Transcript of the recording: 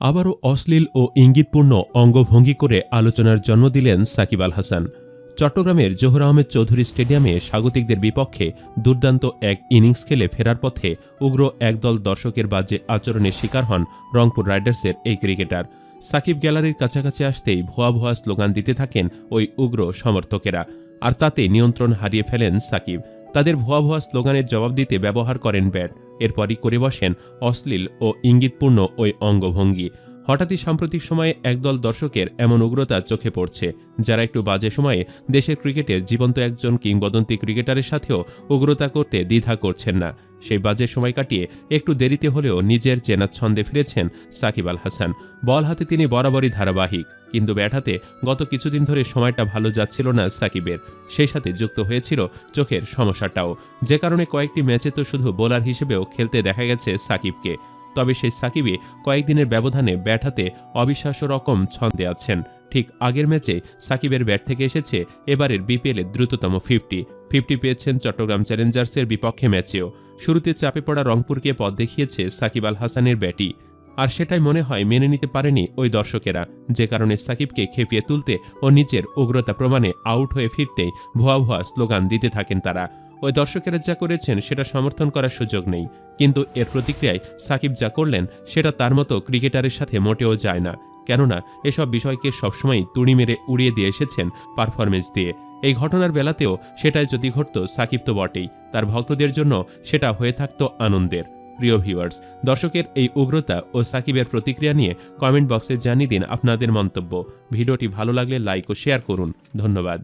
আবারও অশ্লীল ও ইঙ্গিতপূর্ণ অঙ্গভঙ্গি করে আলোচনার জন্ম দিলেন সাকিব আল হাসান। চট্টগ্রামের জোহর আহমেদ চৌধুরী স্টেডিয়ামে স্বাগতিকদের বিপক্ষে দুর্দান্ত এক ইনিংস খেলে ফেরার পথে উগ্র একদল দর্শকের বাজে আচরণের শিকার হন রংপুর রাইডার্সের এই ক্রিকেটার। সাকিব গ্যালারির কাছাকাছি আসতেই ভুয়া ভুয়া স্লোগান দিতে থাকেন ওই উগ্র সমর্থকেরা, আর তাতে নিয়ন্ত্রণ হারিয়ে ফেলেন সাকিব। তাদের ভুয়া ভুয়া স্লোগানের জবাব দিতে ব্যবহার করেন ব্যাট। এরপরই করে বসেন অশ্লীল ও ইঙ্গিতপূর্ণ ওই অঙ্গভঙ্গি। হঠাৎই সাম্প্রতিক সময়ে একদল দর্শকের এমন উগ্রতা চোখে পড়ছে, যারা একটু বাজে সময়ে দেশের ক্রিকেটের জীবন্ত একজন কিংবদন্তি ক্রিকেটারের সাথেও উগ্রতা করতে দ্বিধা করছেন না। সেই বাজে সময় কাটিয়ে একটু দেরিতে হলেও নিজের চেনা ছন্দে ফিরেছেন সাকিব আল হাসান। বল হাতে তিনি বরাবরই ধারাবাহিক। কিন্তু ব্যাট হাতে গত কিছুদিন ধরে সময়টা ভালো যাচ্ছিল না সাকিবের। সেই সাথে যুক্ত হয়েছিল চোখের সমস্যাটাও। যে কারণে কয়েকটি ম্যাচে তো শুধু বোলার হিসেবেও খেলতে দেখা গেছে সাকিবকে। তবে সেই সাকিবই কয়েকদিনের ব্যবধানে ব্যাটাতে অবিশ্বাস্য রকম ছন্দে আছেন। ঠিক আগের ম্যাচে সাকিবের ব্যাট থেকে এসেছে, এবারের বিপিএলের দ্রুততম ফিফটি। ফিফটি পেয়েছেন চট্টগ্রাম চ্যালেঞ্জার্সের বিপক্ষে ম্যাচেও। শুরুতে চাপে পড়া রংপুরকে পথ দেখিয়েছে সাকিব আল হাসানের ব্যাটই। আর সেটাই মনে হয় মেনে নিতে পারেনি ওই দর্শকেরা, যে কারণে সাকিবকে খেপিয়ে তুলতে ও নিজের উগ্রতা প্রমাণে আউট হয়ে ফিরতেই ভুয়া ভুয়া স্লোগান দিতে থাকেন তারা। ওই দর্শকেরা যা করেছেন সেটা সমর্থন করার সুযোগ নেই। কিন্তু এর প্রতিক্রিয়ায় সাকিব যা করলেন সেটা তার মতো ক্রিকেটারের সাথে মোটেও যায় না। কেননা এসব বিষয়কে সবসময় তুড়ি মেরে উড়িয়ে দিয়ে এসেছেন পারফরমেন্স দিয়ে। এই ঘটনার বেলাতেও সেটাই যদি ঘটত, সাকিব তো বটেই। তার ভক্তদের জন্য সেটা হয়ে থাকত আনন্দের। প্রিয় ভিউয়ার্স, দর্শকের এই উগ্রতা ও সাকিবের প্রতিক্রিয়া নিয়ে কমেন্ট বক্সে জানিয়ে দিন আপনাদের মন্তব্য। ভিডিওটি ভালো লাগলে লাইক ও শেয়ার করুন। ধন্যবাদ।